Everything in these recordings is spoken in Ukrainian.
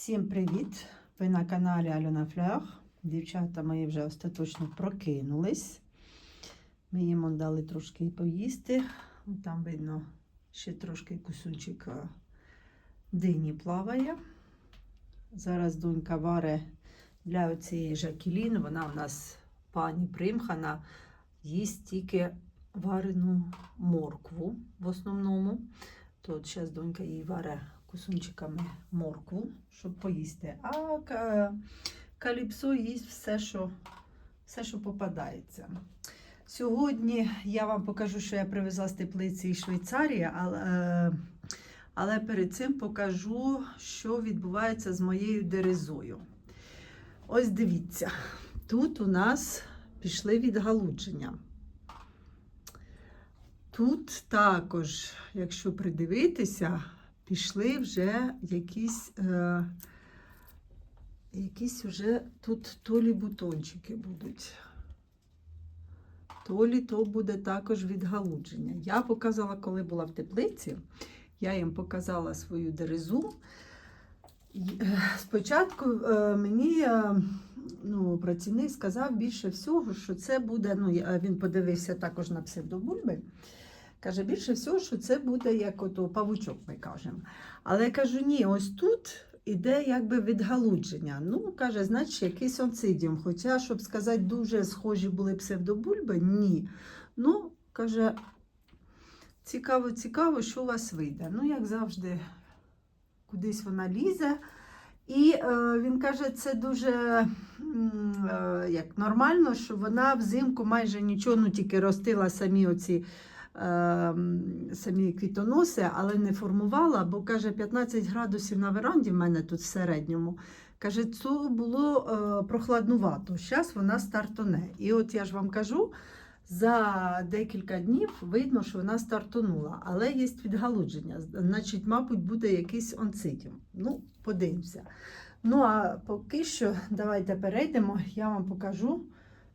Всім привіт! Ви на каналі Альона Флях. Дівчата мої вже остаточно прокинулись. Ми їм дали трошки поїсти. Там видно ще трошки кусочок е, дині плаває. Зараз донька варе для цієї Жакелін. Вона у нас пані примхана, їсть тільки варену моркву в основному. То зараз донька їй варе кусунчиками моркву, щоб поїсти. А каліпсо їсть все, що, все, що попадається. Сьогодні я вам покажу, що я привезла з теплиці із Швейцарії, але, е, але перед цим покажу, що відбувається з моєю дерезою. Ось дивіться, тут у нас пішли відгалудження. Тут також, якщо придивитися, пішли вже якісь, е, якісь вже тут то лі бутончики будуть. То лі то буде також відгалудження. Я показала, коли була в теплиці, я їм показала свою дерезу. Е, Спочатку е, мені е, ну, працівник сказав більше всього, що це буде. Ну, він подивився також на псевдобульби. Каже, більше всього, що це буде як ото павучок, ми кажемо. Але я кажу, ні, ось тут іде якби відгалудження. Ну, каже, значить, якийсь онцидіум. Хоча, щоб сказати, дуже схожі були псевдобульби, ні. Ну, каже, цікаво, цікаво, що у вас вийде. Ну, як завжди, кудись вона лізе. І е, він каже, це дуже е, як нормально, що вона взимку майже нічого, ну тільки ростила самі оці самі квітоноси, але не формувала, бо каже, 15 градусів на веранді в мене тут в середньому. Каже, це було е, прохладнувато. Зараз вона стартоне. І от я ж вам кажу, за декілька днів видно, що вона стартонула, але є відгалудження. Значить, мабуть, буде якийсь онцидіум. Ну, подивимося. Ну, а поки що, давайте перейдемо, я вам покажу,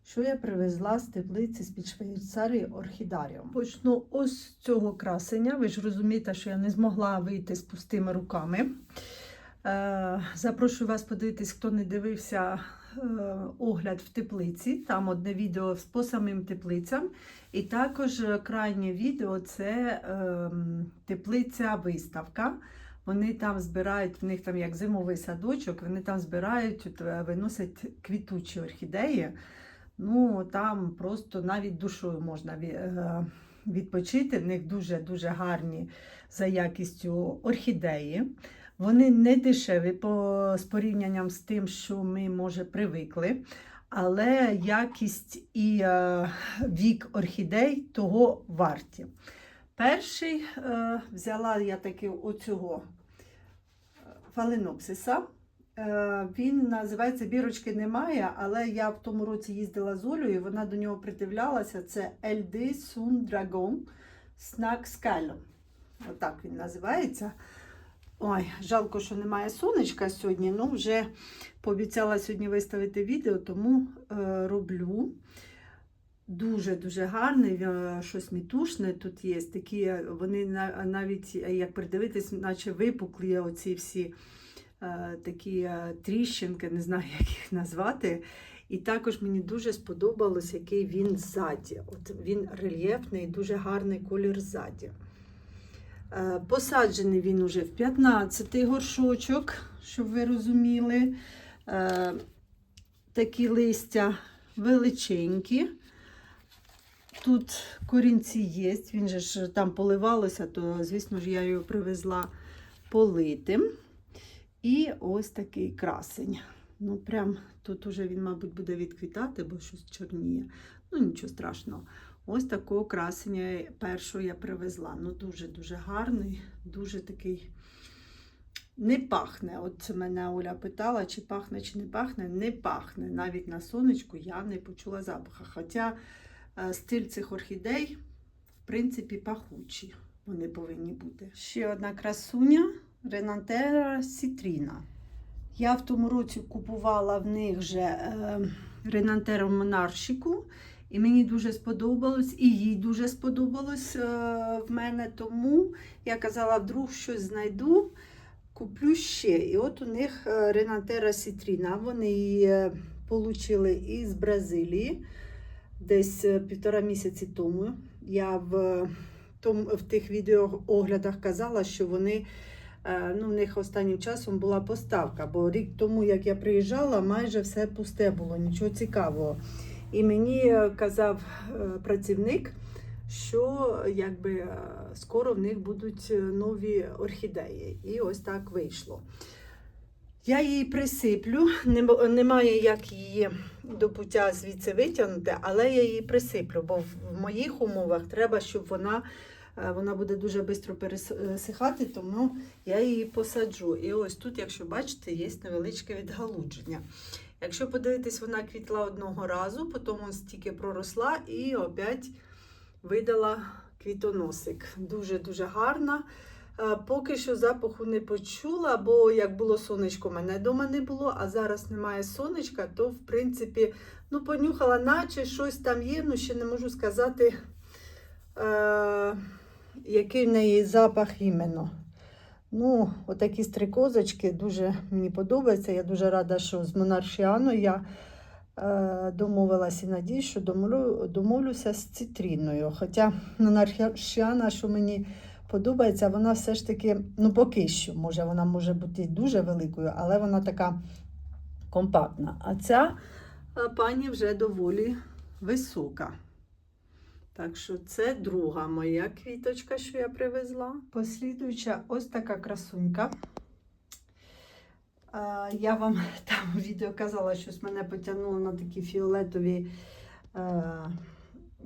що я привезла з теплиці з-під Швейцарії орхідаріум. Почну ось з цього красення. Ви ж розумієте, що я не змогла вийти з пустими руками. Е, Запрошую вас подивитись, хто не дивився е, огляд в теплиці. Там одне відео по самим теплицям. І також крайнє відео це ем, теплиця-виставка. Вони там збирають, в них там як зимовий садочок, вони там збирають, е, виносять квітучі орхідеї. Ну, там просто навіть душою можна е, відпочити. В них дуже-дуже гарні за якістю орхідеї. Вони не дешеві по, з порівнянням з тим, що ми, може, привикли. Але якість і е, вік орхідей того варті. Перший е, взяла я таки оцього е, фаленопсиса. Е, він називається бірочки немає, але я в тому році їздила з Олею, і вона до нього придивлялася. Це LD Sun Dragon Snack Scale. Отак він називається. Ой, жалко, що немає сонечка сьогодні. Ну, вже пообіцяла сьогодні виставити відео, тому е, роблю. Дуже-дуже гарний, е, щось мітушне тут є. Такі, е, вони навіть, як придивитись, наче випуклі оці всі такі е, тріщинки, не знаю, як їх назвати. І також мені дуже сподобалось, який він ззаді. От він рельєфний, дуже гарний колір ззаді. Е, Посаджений він уже в 15-й горшочок, щоб ви розуміли. Е, Такі листя величенькі. Тут корінці є, він же ж там поливалося, то, звісно ж, я його привезла политим. І ось такий красень. Ну, прям тут уже він, мабуть, буде відквітати, бо щось чорніє. Ну, нічого страшного. Ось такого красення першого я привезла. Ну, дуже-дуже гарний, дуже такий не пахне. От мене Оля питала, чи пахне, чи не пахне. Не пахне. Навіть на сонечку я не почула запаха. Хоча е, стиль цих орхідей, в принципі, пахучі. Вони повинні бути. Ще одна красуня Ренантера Сітріна. Я в тому році купувала в них вже е, Ренантеру Монаршіку. І мені дуже сподобалось, і їй дуже сподобалось е, в мене. Тому я казала, вдруг щось знайду. куплю ще. І от у них е, Ренатера Сітріна. Вони її получили із Бразилії десь півтора місяці тому. Я в, в тих відеооглядах казала, що вони. Е, Ну, в них останнім часом була поставка, бо рік тому, як я приїжджала, майже все пусте було, нічого цікавого. І мені е, казав е, працівник, що якби скоро в них будуть нові орхідеї. І ось так вийшло. Я її присиплю, немає як її до пуття звідси витягнути, але я її присиплю, бо в моїх умовах треба, щоб вона, вона буде дуже швидко пересихати, тому я її посаджу. І ось тут, якщо бачите, є невеличке відгалудження. Якщо подивитись, вона квітла одного разу, потім ось тільки проросла і опять видала квітоносик. Дуже-дуже гарна. Е, Поки що запаху не почула, бо як було сонечко, мене вдома не було, а зараз немає сонечка, то в принципі ну, понюхала, наче щось там є, ну ще не можу сказати, е, який в неї запах іменно. Ну, отакі стрикозочки дуже мені подобаються. Я дуже рада, що з Монаршіану я е, домовилась і надіюсь, що домовлю, домовлюся з цитріною. Хоча Монаршіана, що мені подобається, вона все ж таки, ну поки що, може, вона може бути дуже великою, але вона така компактна. А ця е, пані вже доволі висока. Так що це друга моя квіточка, що я привезла. Послідуюча ось така красунька. Я вам там в відео казала, щось мене потягнуло на такі фіолетові.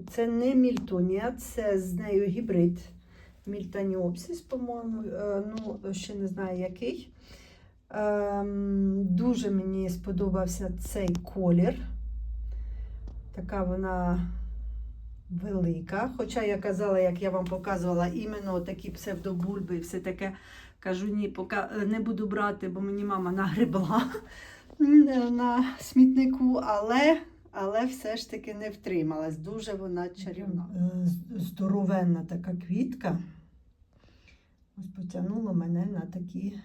Це не мільтонія, це з нею гібрид. Мільтаніопсис, по-моєму, е, ну, ще не знаю який. Ем, Дуже мені сподобався цей колір. Така вона велика. Хоча я казала, як я вам показувала, іменно такі псевдобульби і все таке. Кажу, ні, поки е, не буду брати, бо мені мама нагребла на смітнику, але, але все ж таки не втрималась. Дуже вона чарівна. Е, Здоровенна така квітка. Ось потягнуло мене на такі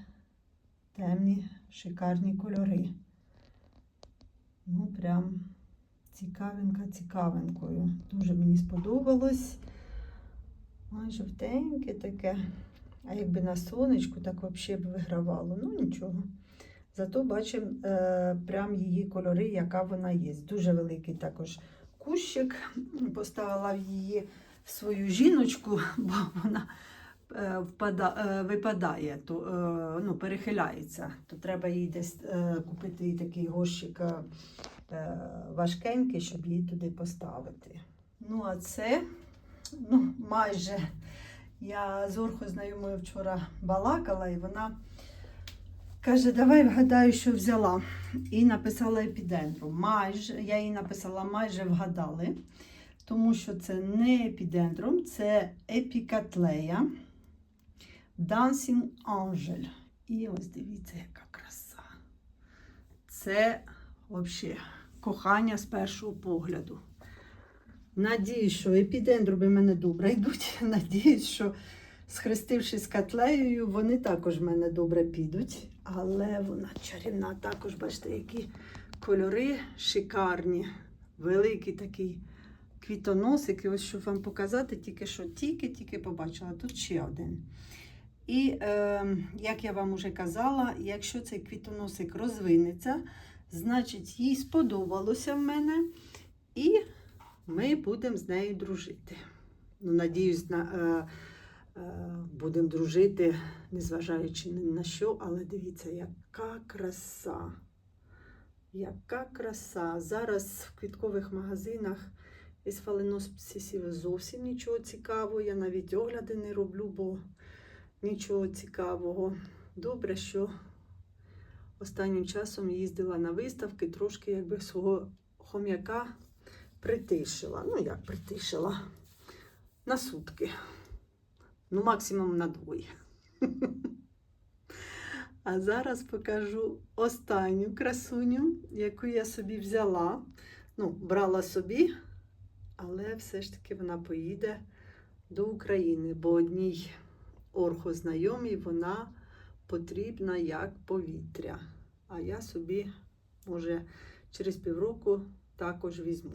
темні, шикарні кольори. Ну, прям цікавинка цікавинкою. Дуже мені сподобалось. Ой, жовтеньке таке. А якби на сонечку, так взагалі б вигравало. Ну нічого. Зато бачимо е, прям її кольори, яка вона є. Дуже великий також кущик. Поставила її в свою жіночку, бо вона е, впада, е, випадає, то, е, ну, перехиляється. То треба їй десь е, купити такий горщик е, е, важкенький, щоб її туди поставити. Ну, а це ну, майже я з Орхо знайомою вчора балакала, і вона каже, давай вгадаю, що взяла. І написала епідендру. Майже, я їй написала, майже вгадали, тому що це не епідендрум, це епікатлея Dancing Angel. І ось дивіться, яка краса. Це взагалі кохання з першого погляду. Надіюсь, що епідендруми в мене добре йдуть. Надіюсь, що схрестившись з котлеєю, вони також в мене добре підуть. Але вона чарівна також, бачите, які кольори шикарні. Великий такий квітоносик. І ось щоб вам показати, тільки що тільки-тільки побачила. Тут ще один. І е, як я вам вже казала, якщо цей квітоносик розвинеться, значить їй сподобалося в мене. І ми будемо з нею дружити. Ну, надіюсь, на, е, е, будемо дружити, незважаючи ні на що, але дивіться, яка краса. Яка краса. Зараз в квіткових магазинах із фаленоспсисів зовсім нічого цікавого. Я навіть огляди не роблю, бо нічого цікавого. Добре, що останнім часом їздила на виставки, трошки якби свого хом'яка притишила. Ну, як притишила? На сутки. Ну, максимум на двоє. А зараз покажу останню красуню, яку я собі взяла. Ну, брала собі, але все ж таки вона поїде до України, бо одній орхознайомій вона потрібна як повітря. А я собі, може, через півроку також візьму.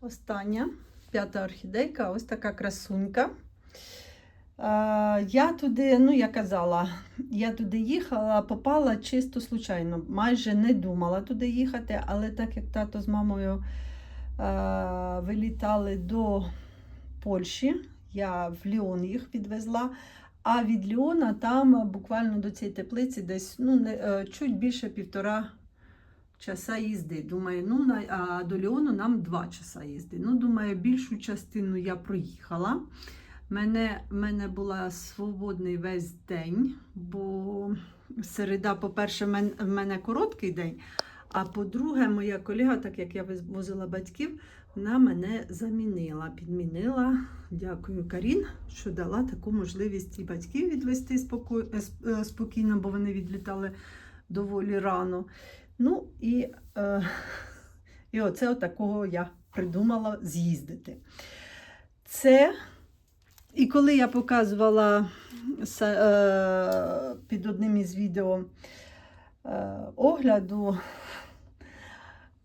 Остання, п'ята орхідейка, ось така красунька. Я туди, ну я казала, я туди їхала, попала чисто случайно. Майже не думала туди їхати, але так як тато з мамою вилітали до Польщі, я в Ліон їх відвезла. А від Ліона там буквально до цієї теплиці десь ну, не, е, чуть більше півтора часа їзди. Думаю, ну на, а до Ліону нам два часа їзди. Ну, думаю, більшу частину я проїхала. Мене, мене була свободний весь день, бо середа, по-перше, в мене короткий день. А по-друге, моя колега, так як я возила батьків, вона мене замінила, підмінила. Дякую, Карін, що дала таку можливість і батьків відвести е, е, спокійно, бо вони відлітали доволі рано. Ну і, е, і оце отакого я придумала з'їздити. Це, і коли я показувала е, під одним із відео огляду,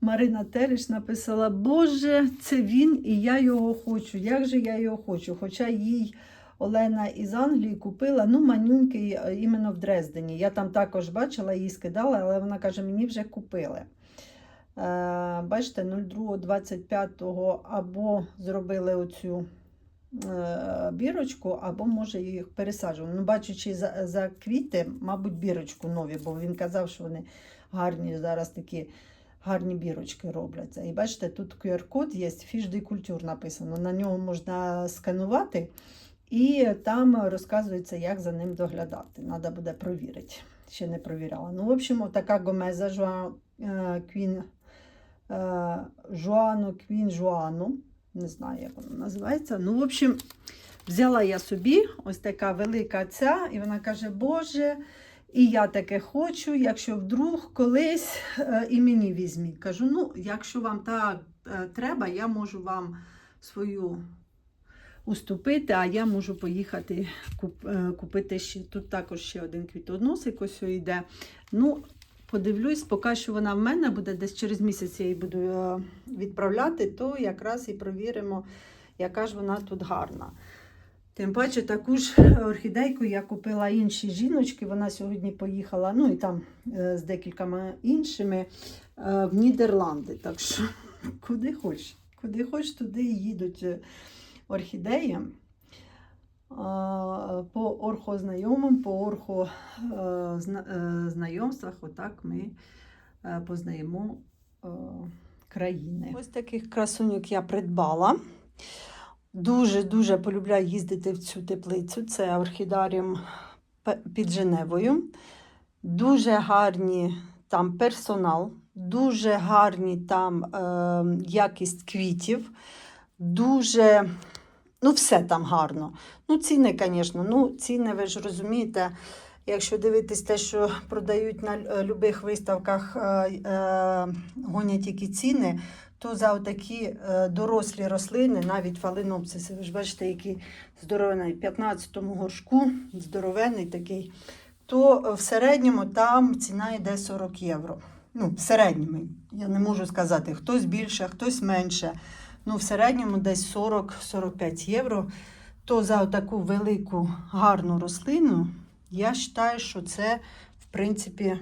Марина Теліш написала: Боже, це він і я його хочу. Як же я його хочу? Хоча їй Олена із Англії купила ну, манюнький е, іменно в Дрездені. Я там також бачила, її скидала, але вона каже, мені вже купили. Е, бачите, 02.25 або зробили оцю е, бірочку, або може їх пересаджували. Ну, бачучи за, за квіти, мабуть, бірочку нові, бо він казав, що вони гарні зараз такі гарні бірочки робляться. І бачите, тут QR-код є, фіш де культур написано. На нього можна сканувати, і там розказується, як за ним доглядати. Треба буде провірити. Ще не провіряла. Ну, в общем, така гомеза Жуа, е, Квін е, Жуано Квін Жуану. Не знаю, як вона називається. Ну, в общем, взяла я собі ось така велика ця, і вона каже, Боже, і я таке хочу, якщо вдруг колись е, і мені візьміть. Кажу, ну, якщо вам так е, треба, я можу вам свою уступити, а я можу поїхати е, купити ще. Тут також ще один квітоносик ось йде. Ну, подивлюсь, поки що вона в мене буде, десь через місяць я її буду відправляти, то якраз і провіримо, яка ж вона тут гарна. Тим паче таку ж орхідейку я купила іншій жіночки. Вона сьогодні поїхала, ну і там е, з декількома іншими е, в Нідерланди. Так що куди хоч, куди хоч, туди їдуть е, орхідеї. По орхознайомим, по орхознайомствах, отак ми е, познаємо е, країни. Ось таких красуньок я придбала. Дуже-дуже полюбляю їздити в цю теплицю. Це орхідаріум під Женевою. Дуже гарні там персонал, дуже гарні там е, якість квітів, дуже, ну, все там гарно. Ну, ціни, звісно, ну, ціни, ви ж розумієте, якщо дивитись те, що продають на е, любих виставках, е, е, гонять які ціни, то за такі дорослі рослини, навіть фаленопсиси, ви ж бачите, який здоровений, в 15-му горшку, здоровений такий, то е, в середньому там ціна йде 40 євро. Ну, в середньому, я не можу сказати, хтось більше, хтось менше. Ну, в середньому десь 40-45 євро. То за таку велику гарну рослину, я вважаю, що це, в принципі,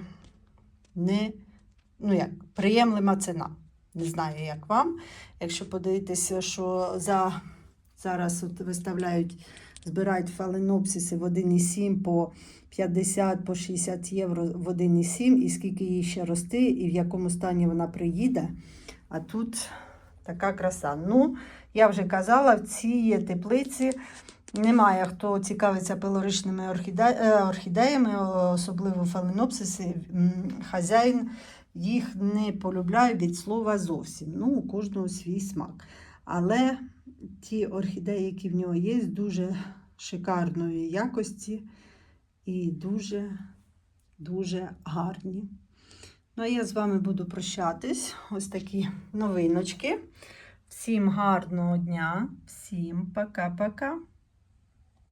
не ну як, приємлива ціна. Не знаю, як вам. Якщо подивитися, що за, зараз от виставляють, збирають фаленопсиси в 1,7 по 50 по 60 євро в 1,7, і скільки їй ще рости, і в якому стані вона приїде. А тут така краса. Ну, я вже казала, в цій теплиці немає хто цікавиться пилоричними е, орхідеями, особливо фаленопсиси. Хазяїн їх не полюбляю від слова зовсім. Ну, у кожного свій смак. Але ті орхідеї, які в нього є, дуже шикарної якості і дуже, дуже гарні. Ну, а я з вами буду прощатись. Ось такі новиночки. Всім гарного дня, всім пока-пока.